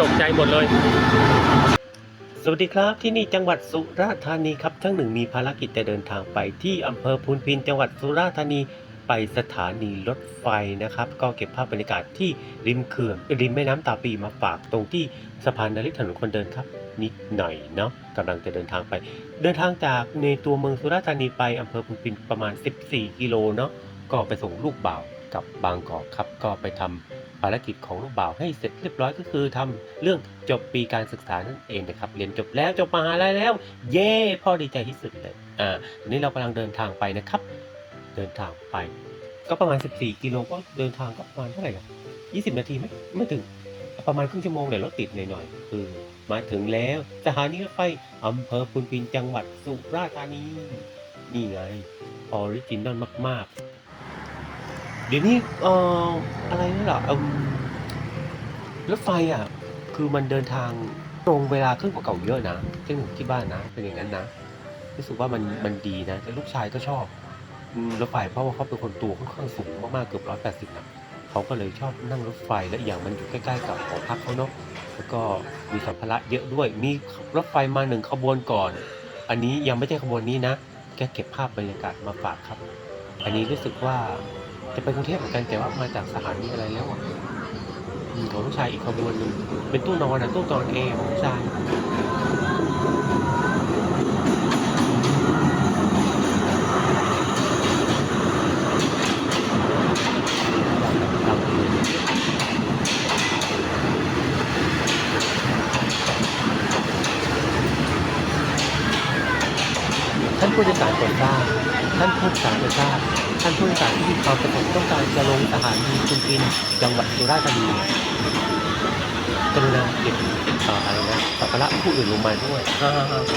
ตกใจหมดเลย สวัสดีครับที่นี่จังหวัดสุราษฎร์ธานีครับทั้งหนึ่งมีภารกิจจะเดินทางไปที่อำเภอพูนพินจังหวัดสุราษฎร์ธานีไปสถานีรถไฟนะครับ ก็เก็บภาพบรรยากาศที่ริมเขื่อนริมแม่น้ำตาปีมาฝากตรงที่สะพานนริถนนคนเดินครับ นิดหน่อยเนาะกำลังจะเดินทางไป เดินทางจากในตัวเมืองสุราษฎร์ธานีไปอำเภอพูนพินประมาณ 14 กิโลเนาะก็ไปส่งลูกบ่าวกับบางกอกครับก็ไปทำ ภารกิจของลูกบ่าวให้เสร็จเรียบร้อยก็คือทำเรื่องจบปีการศึกษานั่นเองนะครับ เรียนจบแล้วจบมหาลัยแล้ว เย้พ่อดีใจที่สุดเลย อ่าทีนี้เรากำลังเดินทางไปนะครับ เดินทางไป ก็ประมาณ 14 กิโลก็เดินทางก็ประมาณเท่าไหร่ล่ะ20 นาทีไหมไม่ถึง ประมาณครึ่งชั่วโมงเดี๋ยวรถติดหน่อยๆคือมาถึงแล้วสถานีรถไฟอำเภอพุนพินจังหวัดสุราษฎร์ธานี นี่ไงออริจินอลมากๆ เดี๋ยวนี้เอ่ออะไรนี่หรอเอรถไฟอะ คือมันเดินทางตรงเวลาขึ้นกว่าเก่าเยอะนะที่ที่บ้านนะ เป็นอย่างนั้นนะรู้สึกว่ามันมันดีนะแต่ลูกชายก็ชอบรถไฟเพราะว่าเขาเป็นคนตัวค่อนข้างสูงมากๆเกือบร้อยแปดสิบนะเขาก็เลยชอบนั่งรถไฟและอีกอย่างมันอยู่ใกล้ๆกับหอพักเขาเนาะแล้วก็มีสัมภาระเยอะด้วย มีรถไฟมาหนึ่งขบวนก่อน อันนี้ยังไม่ใช่ขบวนนี้นะแค่เก็บภาพบรรยากาศมาฝากครับ อันนี้รู้สึกว่า จะไปกรุงเทพเหมือนกันแต่ว่ามาจากสถานีอะไรแล้วอะของลูกชายอีกขบวนหนึ่งเป็นตู้นอนนะตู้นอนเองของลูกชายท่านผู้โดยสารโปรดทราบท่านผู้โดยสารโปรดทราบ ท่านผู้โดยสารที่มีความประสงค์ต้องการจะลงสถานีคุณปินจังหวัดสุราษฎร์ธานีกรุณาเก็บเอ่ออะไรนะสัมภาระผู้อื่นลงมาด้วยฮ่าฮ่าฮ่าใ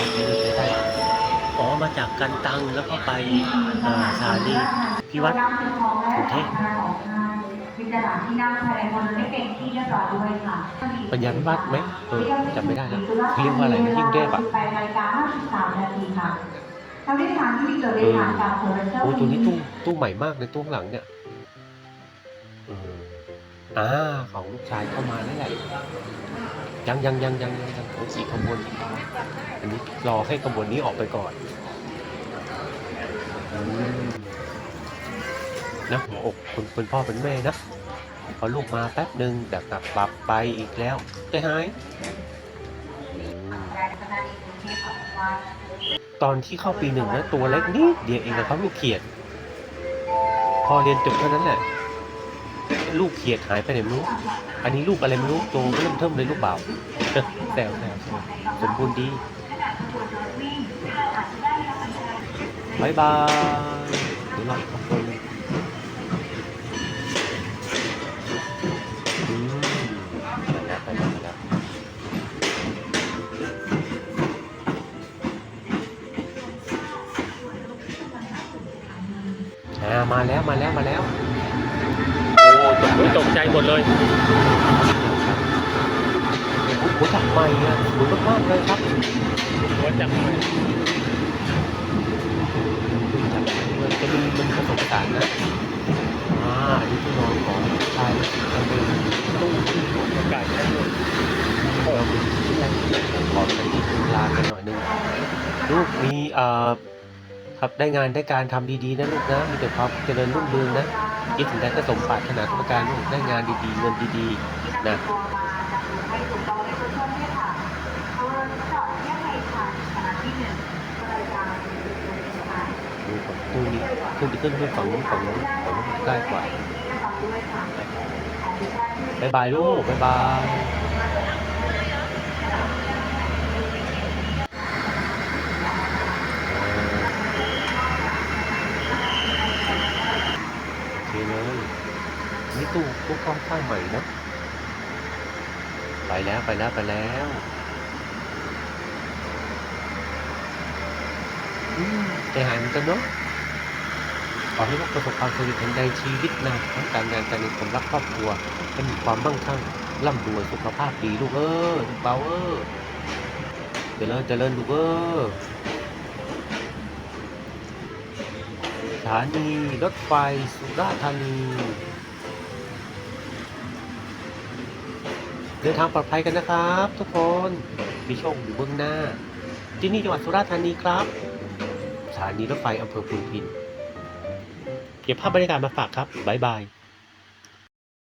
ช้ได้อ๋อมาจากกันตังแล้วก็ไปเอ่อสถานีพิวัตรกรุงเทพมีสถานที่นั่งภายในบนให้เป็นที่เรียบร้อยด้วยค่ะปัญญาพิวัตรไหมเออจำไม่ได้แล้วเรียกว่าอะไรนะที่กรุงเทพอะไปนาฬิกา53นาทีค่ะ ทางที่สามที่มีตัวโดยสารจากโซลาร์เซลล์โอ้ตัวนี้ตู้ตู้ใหม่มากเลยตู้ข้างหลังเนี่ยอืมอ่าของลูกชายเข้ามาแล้วแหละยังยังยังยังยังยังโอ้อีกขบวนอีกขบวนอันนี้รอให้ขบวนนี้ออกไปก่อนอืมนะหัวอกคุณคุณพ่อเป็นแม่นะพอลูกมาแป๊บหนึ่งเดี๋ยวกลับปรับไปอีกแล้วใจหาย ตอนที่เข้าปีหนึ่งนะตัวเล็กนิดเดียวเองนะครับลูกเขียด พอเรียนจบเท่านั้นแหละลูกเขียดหายไปไหนไม่รู้ อันนี้ลูกอะไรไม่รู้ตัวเริ่มเทิมเลยลูกเบาแซวแซวแซวสมบูรณ์ดีบายบายเดี๋ยวรออีกคน มาแล้วมาแล้วมาแล้ว โอ้ตกตกใจหมดเลยหัวจับใหม่อะสวยมากๆเลยครับหัวจับใหม่มันจะมีมันผสมผสานนะอ่าอันนี้ที่นอนของชายมันเป็นตู้ที่สูดอากาศได้ด้วยเออขอเป็นที่ลากันหน่อยนึงลูกมีเอ่อ ครับได้งานได้การทำดีๆนะลูกนะมีแต่ความเจริญรุ่งเรืองนะคิดถึงได้ก็สมปรารถนาทุกประการลูกได้งานดีๆเงินดีๆนะให้ถูกต้องในตัวช่วงนี้ค่ะเอาจอดแยกในค่ะสถานที่หนึ่งบริการค่ะดูของตู้นี้ขึ้นไปขึ้นไปฝั่งนู้นฝั่งนู้นฝั่งนู้นใกล้กว่าบายบายลูกบายบายโอเคเลย นี่ตู้ตู้ค่อนข้างใหม่นะไปแล้วไปแล้วไปแล้วอืมใจหายเหมือนกันเนาะขอให้ลูกประสบความสำเร็จในชีวิตนะทั้งการงานการเงินความรักครอบครัวให้มีความมั่งคั่งร่ำรวยสุขภาพดีลูกเออลูกเบาเออเจริญเจริญลูกเออสถานีรถไฟสุราษฎร์ธานี เดินทางปลอดภัยกันนะครับ ทุกคนมีโชคอยู่เบื้องหน้า ที่นี่จังหวัดสุราษฎร์ธานีครับสถานีรถไฟอำเภอพุนพิน เก็บภาพบรรยากาศมาฝากครับบ๊ายบาย